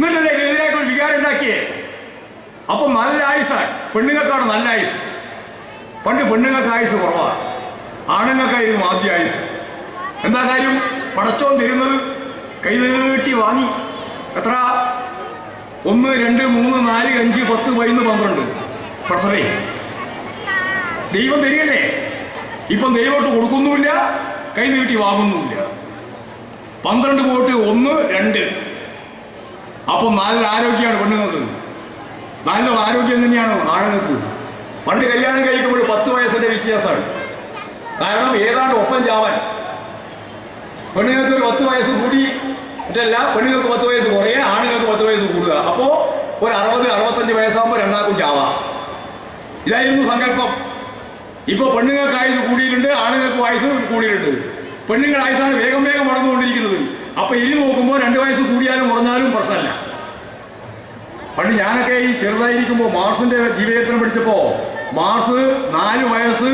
എന്നിട്ടല്ലേ ലളിതയ്ക്ക് ഒരു വികാരം ഉണ്ടാക്കിയേ? അപ്പൊ നല്ല ആയുസാണ് പെണ്ണുങ്ങൾക്കാണ് നല്ല ആയുസ്. പണ്ട് പെണ്ണുങ്ങൾക്ക് ആയുസ് കുറവാണ് ആണുങ്ങൾക്കായിരുന്നു ആദ്യ ആയുസ്. എന്താ കാര്യം? പടച്ചോൻ തരുന്നത് കൈ നീട്ടി വാങ്ങി. എത്ര? ഒന്ന് രണ്ട് മൂന്ന് നാല് അഞ്ച് പത്ത് പതിനൊന്ന് പന്ത്രണ്ട്. പ്രസവേ. ദൈവം തരികല്ലേ ഇപ്പം ദൈവോട്ട് കൊടുക്കുന്നുമില്ല കൈ നീട്ടി വാങ്ങുന്നുമില്ല. പന്ത്രണ്ട് പോയിട്ട് ഒന്ന് അപ്പം നാലിൽ ആരോഗ്യമാണ് പെണ്ണുങ്ങൾക്ക്? നാലിലും ആരോഗ്യം തന്നെയാണ് ആണുങ്ങൾക്ക്? പണ്ട് കല്യാണം കഴിക്കുമ്പോൾ പത്ത് വയസ്സിന്റെ വ്യത്യാസമാണ്. കാരണം ഏതാണ്ട് ഒപ്പം ചാവാൻ. പെണ്ണുങ്ങൾക്ക് ഒരു പത്ത് വയസ്സ് കൂടി മറ്റല്ല പെണ്ണുങ്ങൾക്ക് പത്ത് വയസ്സ് കുറയുക ആണുങ്ങൾക്ക് പത്ത് വയസ്സ് കൂടുക. അപ്പോൾ ഒരു അറുപത് അറുപത്തഞ്ച് വയസ്സാകുമ്പോൾ രണ്ടാൾക്കും ചാവാം. ഇതായിരുന്നു സങ്കല്പം. ഇപ്പോൾ പെണ്ണുങ്ങൾക്ക് ആയുസ് കൂടിയിട്ടുണ്ട് ആണുങ്ങൾക്ക് വയസ്സ് കൂടിയിട്ടുണ്ട്. പെണ്ണുങ്ങളുടെ ആയുസാണ് വേഗം വേഗം വളർന്നുകൊണ്ടിരിക്കുന്നത്. അപ്പോൾ ഇനി നോക്കുമ്പോൾ രണ്ട് വയസ്സ് കൂടിയാലും പ്രശ്നമല്ല പണ്ട് ഞാനൊക്കെ ഈ ചെറുതായിരിക്കുമ്പോൾ മാർസിന്റെ ജീവചരിത്രം പഠിച്ചപ്പോൾ മാർസ് നാല് വയസ്സ്